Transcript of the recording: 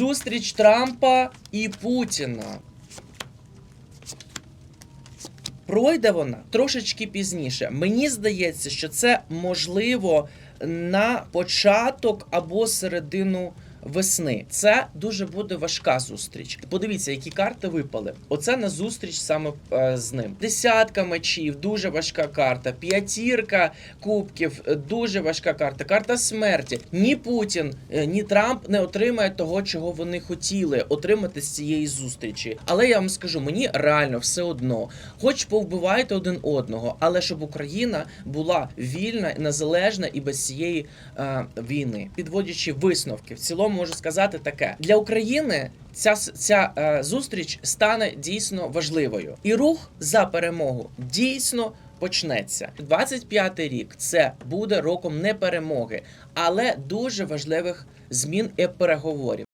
Зустріч Трампа і Путіна. Пройде вона трошечки пізніше. Мені здається, що це можливо на початок або середину весни. Це дуже буде важка зустріч. Подивіться, які карти випали. Оце на зустріч саме е, з ним. Десятка мечів, дуже важка карта. П'ятірка кубків, е, дуже важка карта. Карта смерті. Ні Путін, е, ні Трамп не отримає того, чого вони хотіли отримати з цієї зустрічі. Але я вам скажу, мені реально все одно, хоч повбивайте один одного, але щоб Україна була вільна, незалежна і без цієї е, війни, підводячи висновки, в цілому можу сказати таке: для України ця, ця е, зустріч стане дійсно важливою, і рух за перемогу дійсно. Почнеться 25-й рік. Це буде роком не перемоги, але дуже важливих змін і переговорів.